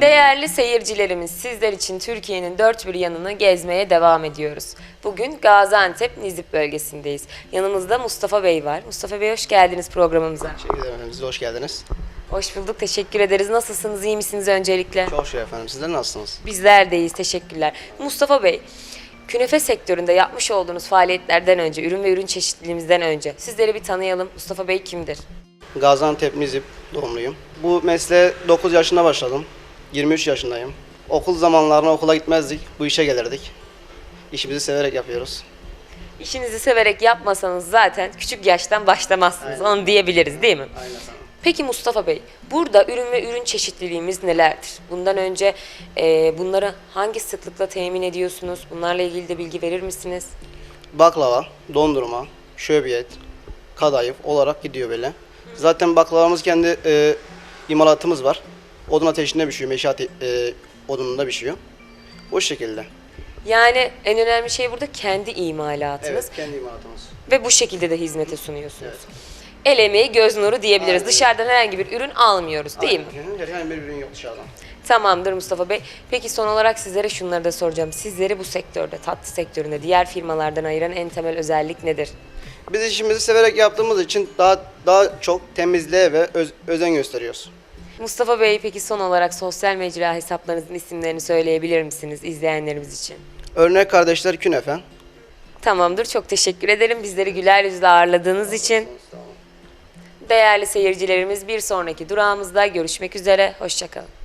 Değerli seyircilerimiz sizler için Türkiye'nin dört bir yanını gezmeye devam ediyoruz. Bugün Gaziantep Nizip bölgesindeyiz. Yanımızda Mustafa Bey var. Mustafa Bey hoş geldiniz programımıza. Teşekkür ederim efendim. Siz de hoş geldiniz. Hoş bulduk, teşekkür ederiz. Nasılsınız, iyi misiniz öncelikle? Çok şükür efendim. Sizler nasılsınız? Bizler deyiz, teşekkürler. Mustafa Bey, künefe sektöründe yapmış olduğunuz faaliyetlerden önce, ürün ve ürün çeşitliliğimizden önce sizleri bir tanıyalım. Mustafa Bey kimdir? Gaziantep Nizip doğumluyum. Bu mesleğe 9 yaşında başladım. 23 yaşındayım. Okul zamanlarına okula gitmezdik. Bu işe gelirdik. İşimizi severek yapıyoruz. İşinizi severek yapmasanız zaten küçük yaştan başlamazsınız. Aynen. Onu diyebiliriz değil mi? Aynen. Peki Mustafa Bey, burada ürün ve ürün çeşitliliğimiz nelerdir? Bundan önce e, bunları hangi sıklıkla temin ediyorsunuz? Bunlarla ilgili de bilgi verir misiniz? Baklava, dondurma, şöbiyet, kadayıf olarak gidiyor böyle. Zaten baklavamız kendi e, imalatımız var. Odun ateşinde pişiyor, meşe ate- e, odununda pişiyor. O şekilde. Yani en önemli şey burada kendi imalatınız Evet, kendi imalatımız. ve bu şekilde de hizmete sunuyorsunuz. El emeği göz nuru diyebiliriz. Aynen. Dışarıdan herhangi bir ürün almıyoruz değil mi? Aynen. Herhangi bir ürün yok dışarıdan. Tamamdır Mustafa Bey. Peki son olarak sizlere şunları da soracağım. Sizleri bu sektörde, tatlı sektöründe diğer firmalardan ayıran en temel özellik nedir? Biz işimizi severek yaptığımız için daha daha çok temizliğe ve öz- özen gösteriyoruz. Mustafa Bey peki son olarak sosyal mecra hesaplarınızın isimlerini söyleyebilir misiniz izleyenlerimiz için? Örnek kardeşler künefe. Tamamdır. Çok teşekkür ederim bizleri güler yüzle ağırladığınız için. Değerli seyircilerimiz bir sonraki durağımızda görüşmek üzere. Hoşçakalın.